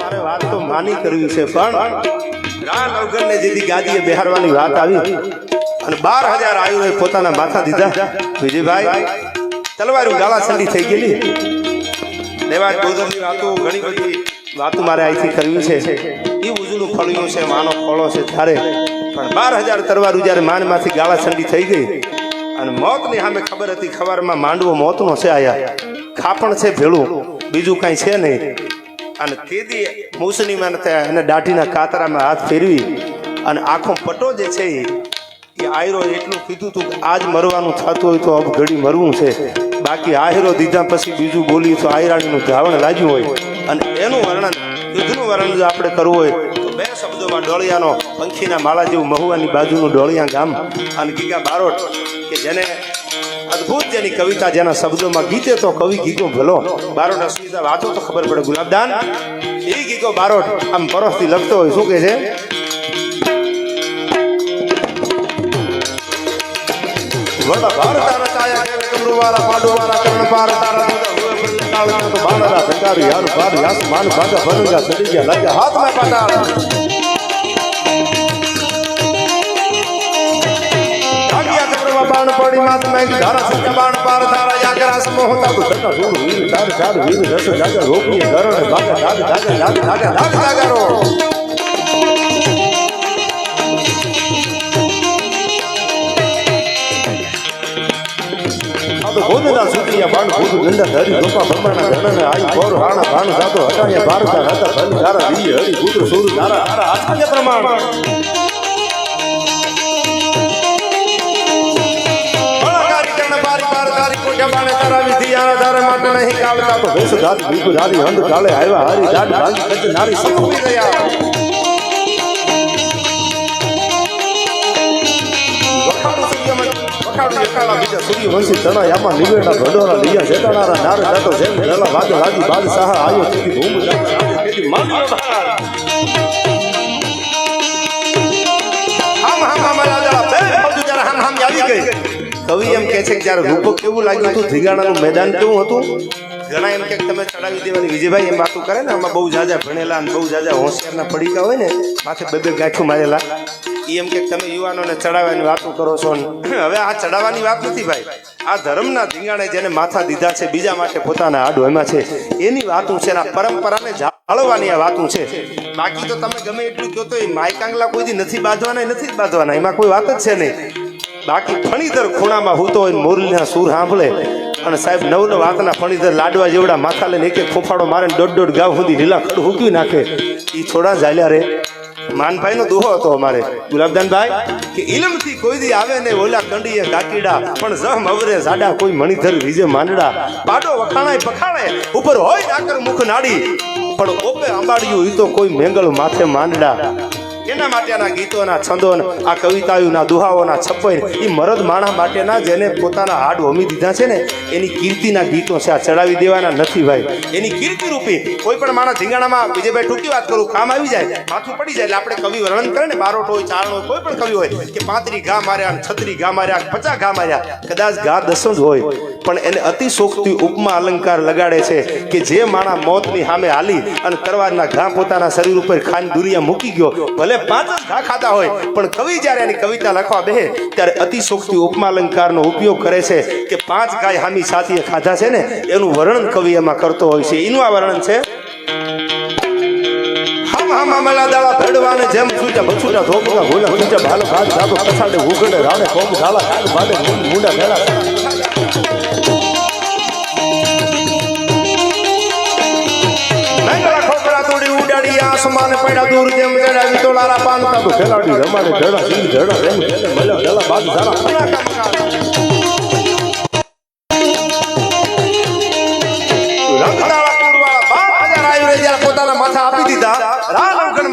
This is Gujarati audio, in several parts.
મારે વાત તો માની કરવી છે, પણ રાણ અવગણને જેથી ગાદીએ બેહારવાની વાત આવી અને બાર હજાર આયુર્વેદ પોતાના માથા દીધા. વિજયભાઈ તલવારું ગાળા સંડી થઈ ગયેલી. દેવાજ ગોદરની વાતો ઘણી બધી વાતો મારે અહીંથી કરવી છે. એ ઉજળું ફળિયું છે, માનો ફળો છે ત્યારે પણ બાર હજાર તલવારું જ્યારે માનમાંથી ગાળા સંડી થઈ ગઈ અને મોતની સામે ખબર હતી ખબરમાં માંડવો મોતનો છે આયા. ખાપણ છે ભેળું, બીજું કાંઈ છે નહીં. અને તેદી મૂસનીમાં એને દાઢીના કાતરામાં હાથ ફેરવી અને આખો પટો જે છે એ આયરો એટલું કીધું તું કે આજ મરવાનું થતું હોય તો અબ ઘડી મરવું છે. બાકી આયરો દીધા પછી બીજું બોલી તો આયરાણીનું ધાવણ લાગ્યું હોય. અને એનું વર્ણન, યુદ્ધનું વર્ણન જો આપણે કરવું હોય, તો બે શબ્દોમાં ડોળિયાનો પંખીના માળા જેવું મહુવાની બાજુનું ડોળિયા ગામ અને ગીગા બારોટ, કે જેને અદ્ભુત જેની કવિતા જેના શબ્દોમાં ગીતે તો કવિ ગીતો ભલો. બારોટ અસુવિધા વાંચો તો ખબર પડે ગુલાબદાન. એ ગીતો બારોટ આમ પરોસથી લખતો હોય, શું કે છે? વડા ભારત રચાયા કેવે કમરુવારા પાંડુવારા કર્ણપાર તારા દુદા હુએ પ્રતિકાળ મે તો બાણરા ભંગારી યાર બાર યાસ માન ભાગા બનગા સડી ગયા, લાગ્યા હાથ મે પટાળ બાણ પડી માત મેં ધરસ બાણ પાર તારા યાગરાસ મોહ તબ તન રૂડ વીર તાર ચાર વીર રસ જાગા રોપી ધરણ બાગા ડાગ ડાગ ડાગ ડાગ ડાગ ડાગારો ગોદના સુટિયા હરી પુત્ર સુર ધારા પ્રમાણ બાર તારી કોઠા બાણે તારા વિધિ આધાર માટે નહીં કાળતા તો વેશ ધાત ભીખુ ધારી હંદ કાળે આવ્યા હારી દાડ ભાંગી કચ નારી એકાળા બીજા સૂર્યવંશી તણા યામાં નિવેડા ભડોરા લીયા જેતાડારા નાર જાતો જેમ ગેલા વાદ લાગી બાદ સાહા આયો તેથી ભૂમ જાત કવિ એમ કહે છે કે જ્યારે રૂપક કેવું લાગ્યું હતું, ધીગાણાનું મેદાન કેવું હતું? ઘણા એમ કે તમે ચડાવી દેવાની વિજયભાઈ એમ વાતું કરે ને, આમાં બહુ જાજા ભણેલા અને બહુ જાજા હોશિયારના પડીકા હોય ને, માથે બે બે ગાંઠું મારેલા. એ એમ કે તમે યુવાનોને ચડાવવાની વાતો કરો છો ને. હવે આ ચડાવવાની વાત નથી ભાઈ. આ ધર્મના ધીંગાણે જેને માથા દીધા છે, બીજા માટે પોતાના હાડો એમાં છે. એની વાતું છે ને, આ પરંપરાને જાળવવાની આ વાતું છે. બાકી તો તમે ગમે એટલું કહો તો એ માયકાંગલા કોઈથી નથી બાંધવાના નથી જ બાંધવાના. એમાં કોઈ વાત જ છે નહીં. બાકી ફણીધર ખૂણામાં હૂતો હોય મોરલીના સૂર સાંભળે. અને સાહેબ, નવ નવ વાતના ફણીધર લાડવા જેવડા માથા લઈને એક એક ફોફાડો મારે દોઢ દોઢ ગાવ સુધી લીલા ખડ હૂકી નાખે. એ થોડા ઝાલ્યા રે. માનભાઈ નો દુહો હતો અમારે. ગુલાબદાનભાઈ? કે ઇલમથી કોઈ દી આવે ને ઓલા કંડીએ કાકીડા પણ જમ અવરે જાડા કોઈ મણિધર, વિજે માંડડા. પાડો વખાણાય પખાણે ઉપર હોય નાકર મુખ નાડી. પણ ઓપે અંબાડિયું, ઈ તો કોઈ મેંગલ માથે માંડડા. એના માટેના ગીતોના છંદોના, આ કવિતાઓના દુહાઓના છપ્પન એ મરદ માણા માટેના જેને પોતાના હાડ હોમી દીધા છે ને, એની કીર્તિના ગીતો છે, આ ચડાવી દેવાના નથી ભાઈ. એની કીર્તિ રૂપી, કોઈ પણ માણસ ધીંગાણામાં વિજયભાઈ ટૂંકી વાત કરું, કામ આવી જાય માથું પડી જાય, એટલે આપણે કવિ વર્ણન કરે ને, બારોટ હોય, ચારણ હોય, કોઈ પણ કવિ હોય, કે પાંત્રી ઘા માર્યા છત્રી ઘા માર્યા પચાસ ઘા માર્યા, કદાચ ઘા દસ જ હોય, પણ એને અતિશોક્તિ ઉપમા અલંકાર લગાડે છે કે જે માણા મોતની સામે હાલી અને તરવારના ઘા પોતાના શરીર ઉપર ખાન દુરિયા મૂકી ગયો, ભલે પાંચ જ ખાતા હોય. પણ કવિ જ્યારે એની કવિતા લખવા બેહે, ત્યારે અતિશોક્તિ ઉપમાલંકારનો ઉપયોગ કરે છે કે પાંચ ગાય હામી સાથીએ ખાધા છે ને, એનું વર્ણન કવિ એમાં કરતો હોય છે. એનું આ વર્ણન છે અમલા દાડા ભેડવાને જેમ છૂટા બછુટા ધોકડા ભૂલા છૂટા ભાલો ભાત જાતો પછાડે ઉગડે રાડે કોમ ઝાલા કાગ ભાડે મુંડા ભેળા આસમાન પડ્યા દૂર જેમ ચડાવી વિતોળારા લારા પાન ખેલાડી રમાડે ધડા સિંહ ધડા રેમ મળ્યા ગલા બાદ સારા.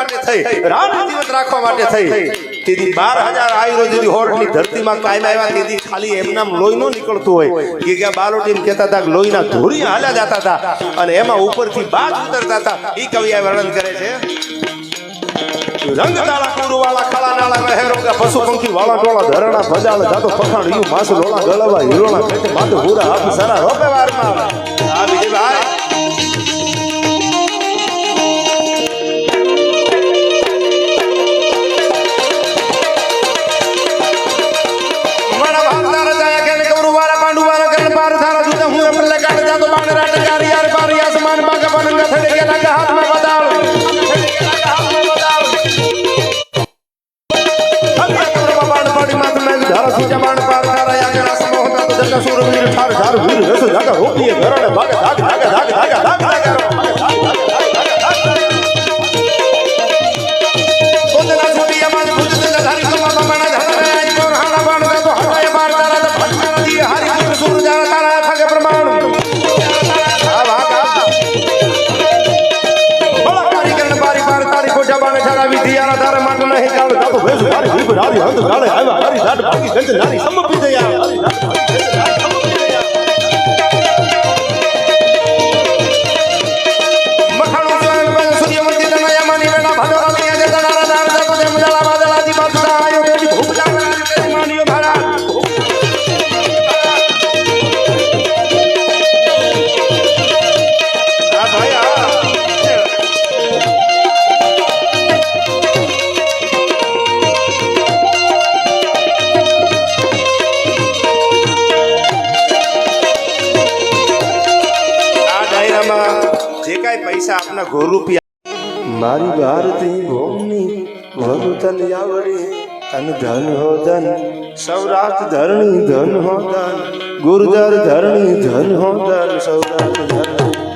માટે થઈ. રાન જીવત રાખવા માટે થઈ. તેથી બાર હજાર આયુર્વેદ જેવી હોરઠની ધરતીમાં કાયમ આવ્યા તેથી ખાલી એમનામ લોહી નો નીકળતું હોય. કે કે બાલોટી એમ કહેતા હતા કે લોહીના ધોરી હાલ્યા જતા હતા અને એમાં ઉપરથી બાજ ઉતરતા હતા. એ કવિ વર્ણન કરે છે. રંગદાળા કુંડવાળા કાળા નાળા મહેરોગા પશુ પંખી વાળા ટોળા ધરણા, ભજાળ, જાતો પખાણ યુ માસ લોળા ગળવા હીરોના પેટે, માથે ભૂરા હાથ, સારા, રોપે વારમાં આ વિજયભાઈ છાડા વિધિયાના તારે માટે નહીં. ચાલે તા તો ભેસ મારી ભીપ રારી હંત ગાળે આવ્યા હારી દાટ ભાગી ગંજ નારી સમપી દયા પૈસા આપના ઘોર રૂપિયા. મારી ભારતી ભૂમિ, વધુ તન આવડી તન ધન હો ધન, સૌરાષ્ટ્ર ધરણી ધન હો ધન ગુર્જર ધરણી ધન હો ધન, સૌરાષ્ટ્ર ધરણી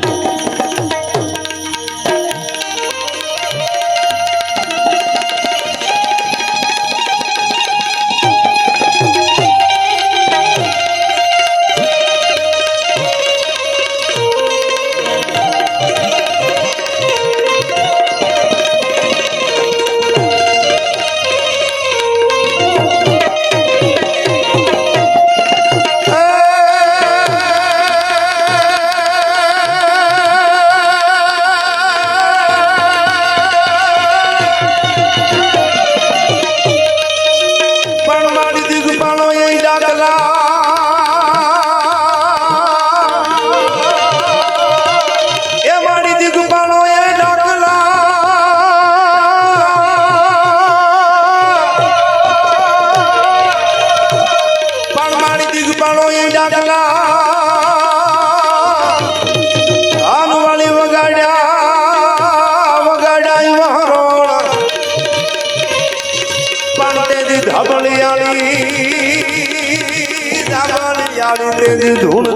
ડાકલા આનવાળી વગાડ્યા વગાડ્યા વહરોળ પાંડેજી ધાબળિયાળી ધાબળિયાળી તેજી ધૂણતી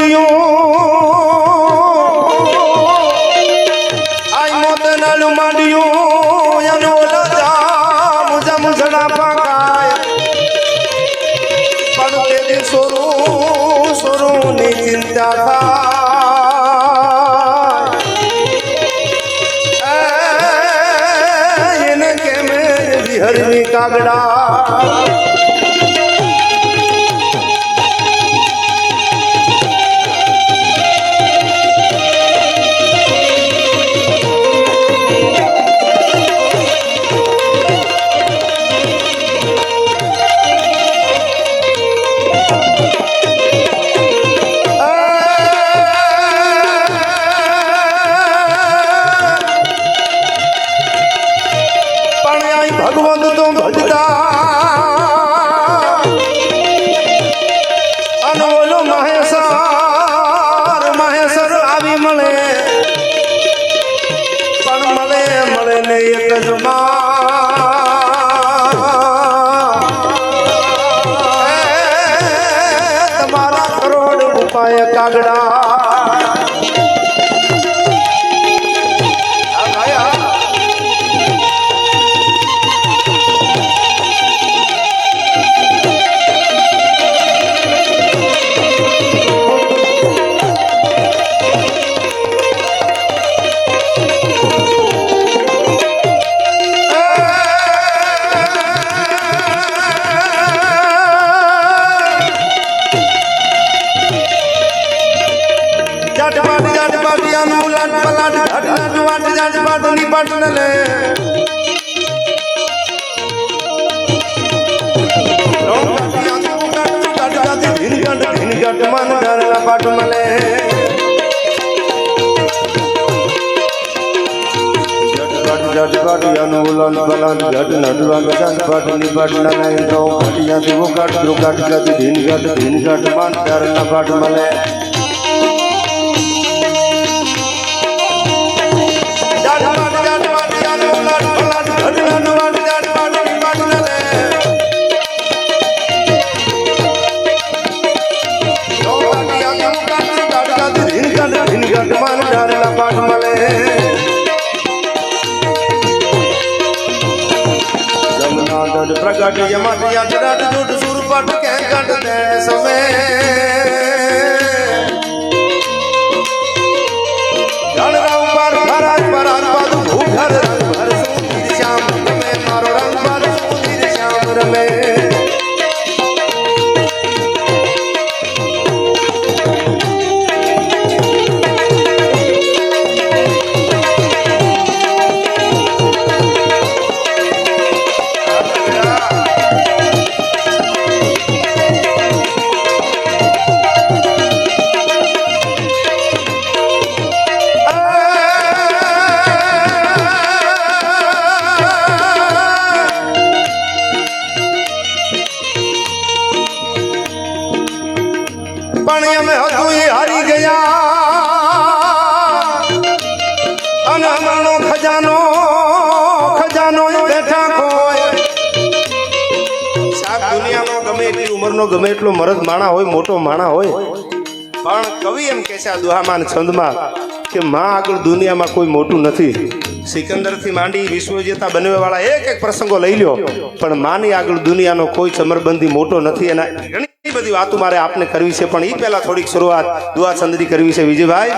માંડ્યું. આઈ મોત નાળું માંડ્યું. એનો જામ જામ જડા પાકાય. પણ તેથી સોરું સોરું ની ચિંતા થાય. એને કેમે વિહરની કાગડા. કાગડા જાત વાટ જાત પાટની પાટન લે ઘટ મન ધરલા પાટ મલે જટ જટ અનુલન બલન જટ નડવન જટ પટ નિપટ નમે તો પટિયાથી ઉકટ દ્રુકટ ગતિ ધીન ઘટ ધીન ઘટ મન ધરલા પાટ મલે પ્રગટ યમત યજરટ જુટ સુરપટ કે ગટ દે સમે જળ એટલી ગમે એટલો મરદ માણા હોય, મોટો માણા હોય. પણ કવિ એમ કહે છે આ દુહામાન છંદમાં કે માં આગળ દુનિયામાં કોઈ મોટું નથી. સિકંદરથી માંડી વિશ્વજેતા બનવા વાળા એક એક પ્રસંગો લઈ લ્યો. પણ માની આગળ દુનિયાનો કોઈ ચમરબંધી મોટો નથી. એના ઘણી બધી વાતો મારે આપને કરવી છે. પણ એ પહેલા થોડીક શરૂઆત દુઆ છંદની કરવી છે. વિજયભાઈ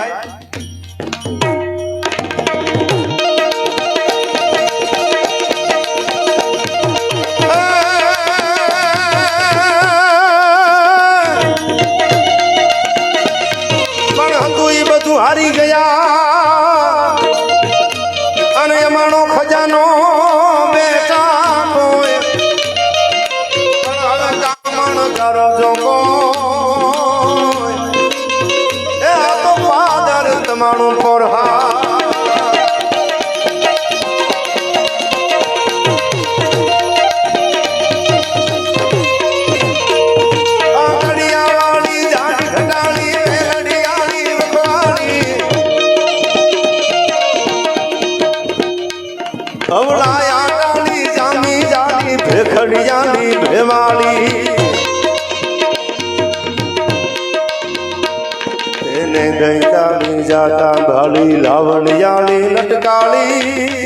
અવળાયા ડાળી, જામી જાળી, ભેખડિયાની ભેવાળી. એને ગઈતાળી, જાતા ભાળી, લાવણિયાની લટકાળી.